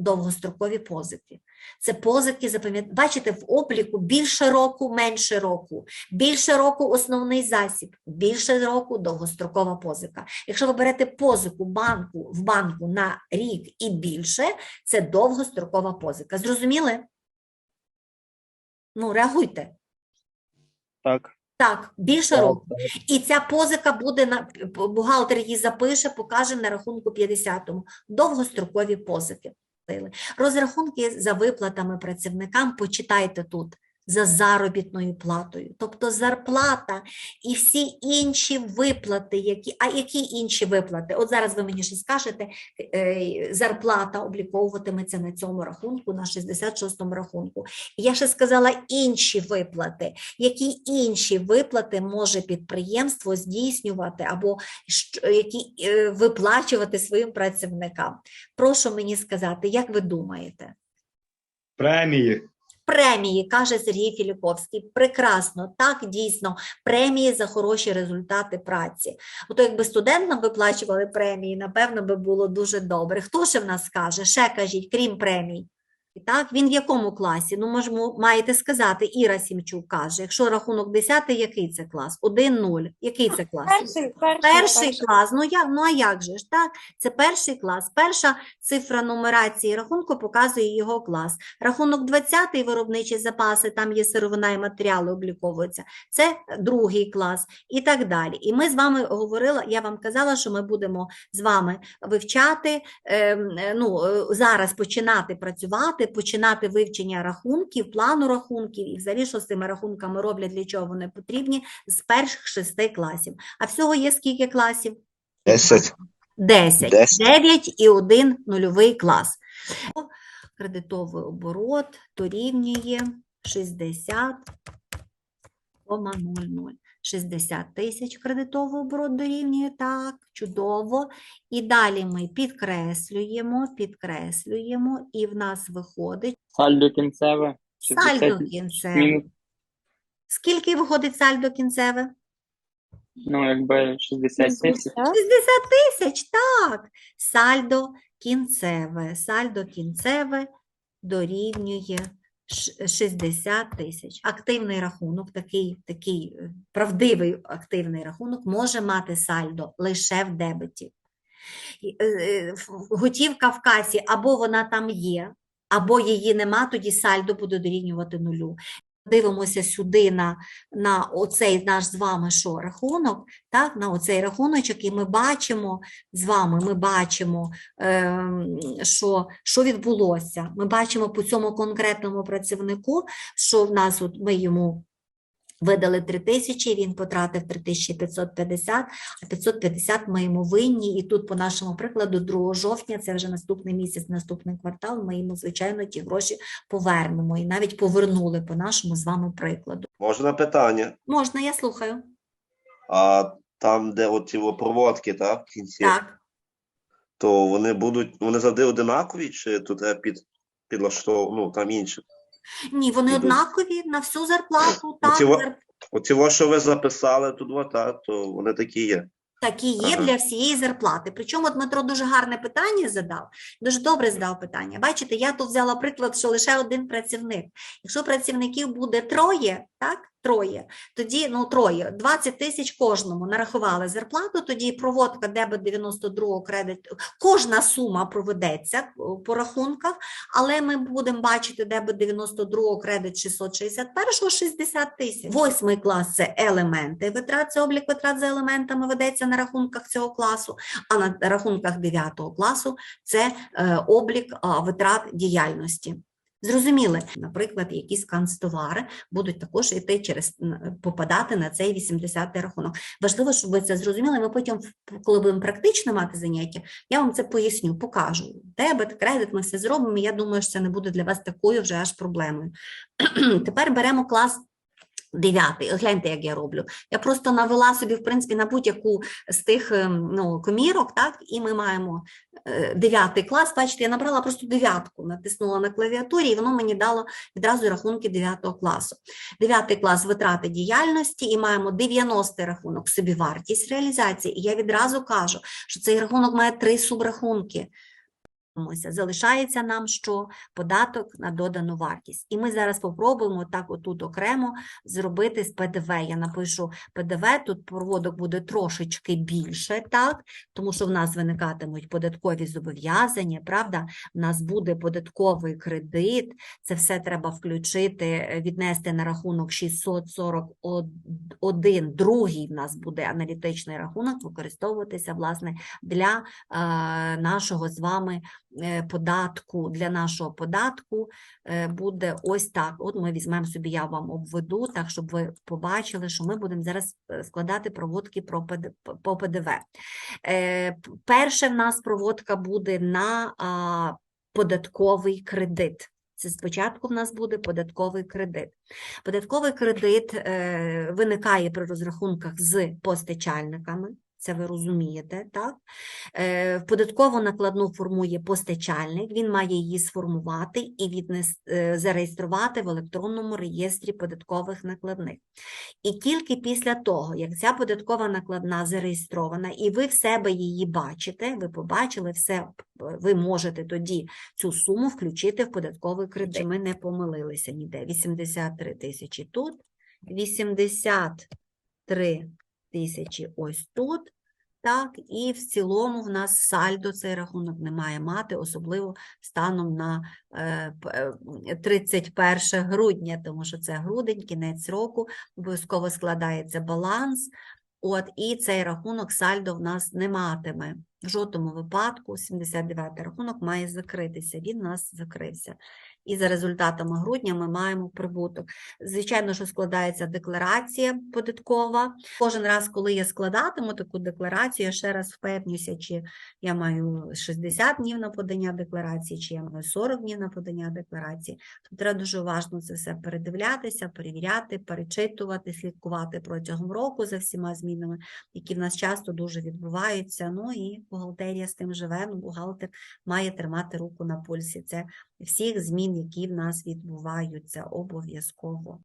довгострокові позики. Це позики, запам'ят... бачите, в обліку більше року, менше року, більше року основний засіб, більше року довгострокова позика. Якщо ви берете позику банку в банку на рік і більше, це довгострокова позика. Зрозуміли? Ну, реагуйте. Так. Так, більше Так, року. І ця позика буде на бухгалтер її запише, покаже на рахунку 50-му. Довгострокові позики. Розрахунки за виплатами працівникам почитайте тут за заробітною платою. Тобто зарплата і всі інші виплати, які, а які інші виплати? От зараз ви мені ще скажете, е, зарплата обліковуватиметься на цьому рахунку, на 66-му рахунку. Я ще сказала інші виплати які інші виплати може підприємство здійснювати або які е, виплачувати своїм працівникам. Прошу мені сказати, як ви думаєте? Премії. Премії, каже Сергій Філіповський. Прекрасно, так дійсно, премії за хороші результати праці. Ото якби студентам виплачували премії, напевно, би було дуже добре. Хто ще в нас каже? Ще кажіть, крім премій. Так, він в якому класі? Ну, можемо, маєте сказати, Іра Сімчук каже, якщо рахунок 10, який це клас? 1-0. Який це клас? Перший, перший, Перший клас, ну як, ну а як же ж, так? Це перший клас. Перша цифра нумерації рахунку показує його клас. Рахунок 20 виробничі запаси, там є сировина і матеріали обліковуються. Це другий клас і так далі. І ми з вами говорили, я вам казала, що ми будемо з вами вивчати, ем, е, ну, е, зараз починати працювати, починати вивчення рахунків, плану рахунків і взагалі, що з цими рахунками роблять, для чого вони потрібні, з перших шести класів. А всього є скільки класів? 10. 10. Десять. 9 і 1 нульовий клас. Кредитовий оборот дорівнює 60,00. 60 тисяч кредитовий оборот дорівнює, так, чудово. І далі ми підкреслюємо, підкреслюємо, і в нас виходить Сальдо кінцеве. сальдо кінцеве. Скільки виходить сальдо кінцеве? ну, якби 60 тисяч. 60 тисяч, так. Сальдо кінцеве. Сальдо кінцеве дорівнює 60 тисяч. Активний рахунок, такий, такий е, правдивий активний рахунок, може мати сальдо лише в дебеті. Е, е, Готівка в касі або вона там є, або її нема, тоді сальдо буде дорівнювати нулю. Дивимося сюди на, на оцей наш з вами що, рахунок, так, на оцей рахуночок, і ми бачимо з вами, ми бачимо, е, що, що відбулося. Ми бачимо по цьому конкретному працівнику, що в нас от ми йому видали 3 тисячі, він потратив 3550, а 550 ми йому винні. І тут, по нашому прикладу, 2 жовтня, це вже наступний місяць, наступний квартал, ми йому, звичайно, ті гроші повернемо і навіть повернули по нашому з вами прикладу. Можна питання? Можна, я слухаю. А там, де во проводки, так, в кінці, Так. то вони будуть, вони завжди одинакові, чи тут треба під, підлаштовувати, ну, там інші? Ні, вони однакові на всю зарплату. Так, Оці зарп... Оці, во, що ви записали тут, во, та, то вони такі є. такі є Ага. для всієї зарплати. Причому Дмитро дуже гарне питання задав, дуже добре задав питання. Бачите, я тут взяла приклад, що лише один працівник. Якщо працівників буде троє, так, троє, тоді, ну, троє, 20 тисяч кожному нарахували зарплату, тоді проводка дебет 92 кредит, кожна сума проведеться по рахунках, але ми будемо бачити дебет 92 кредит 661 60 тисяч. Восьмий клас це елементи витрат, це облік витрат за елементами ведеться на рахунках цього класу, а на рахунках 9 класу це е, облік витрат діяльності. Зрозуміли, наприклад, якісь канцтовари будуть також йти через попадати на цей 80-й рахунок. Важливо, щоб ви це зрозуміли. Ми потім, коли будемо практично мати заняття, я вам це поясню, покажу. Дебет, кредит, ми все зробимо. Я думаю, що це не буде для вас такою вже аж проблемою. Тепер беремо клас. Дев'ятий, гляньте, як я роблю. Я просто навела собі, в принципі, на будь-яку з тих ем, ну, комірок, так, і ми маємо е, дев'ятий клас. Бачите, я набрала просто дев'ятку, натиснула на клавіатурі, і воно мені дало відразу рахунки дев'ятого класу. Дев'ятий клас витрати діяльності, і маємо 90 рахунок собівартість реалізації. І я відразу кажу, що цей рахунок має три субрахунки. Дивимося, залишається нам що? Податок на додану вартість. І ми зараз попробуємо так отут окремо зробити з ПДВ. Я напишу ПДВ, тут проводок буде трошечки більше, так? Тому що в нас виникатимуть податкові зобов'язання, правда? В нас буде податковий кредит, це все треба включити, е, віднести на рахунок 641, другий в нас буде аналітичний рахунок використовуватися, власне, для е, нашого з вами податку, для нашого податку е, буде ось так. От ми візьмемо собі, я вам обведу, так, щоб ви побачили, що ми будемо зараз е, складати проводки про по ПДВ. Е, Перше в нас проводка буде на податковий кредит. Це спочатку в нас буде податковий кредит. Податковий кредит е, виникає при розрахунках з постачальниками. Це ви розумієте, так? Е, в податкову накладну формує постачальник, він має її сформувати і віднес, е, зареєструвати в електронному реєстрі податкових накладних. І тільки після того, як ця податкова накладна зареєстрована, і ви в себе її бачите, ви побачили все, ви можете тоді цю суму включити в податковий кредит. Ми не помилилися ніде. 83 тисячі тут, 83 тисячі ось тут. Так, і в цілому в нас сальдо цей рахунок не має мати, особливо станом на е, п- е, 31 грудня, тому що це грудень, кінець року, обов'язково складається баланс. От, і цей рахунок сальдо в нас не матиме. В жодному випадку 79-й рахунок має закритися. Він у нас закрився. І за результатами грудня ми маємо прибуток. Звичайно, що складається декларація податкова. Кожен раз, коли я складатиму таку декларацію, я ще раз впевнюся, чи я маю 60 днів на подання декларації, чи я маю 40 днів на подання декларації. Тобто треба дуже уважно це все передивлятися, перевіряти, перечитувати, слідкувати протягом року за всіма змінами, які в нас часто дуже відбуваються. Ну і бухгалтерія з тим живе. Ну, бухгалтер має тримати руку на пульсі. Це всіх змін, які в нас відбуваються обов'язково.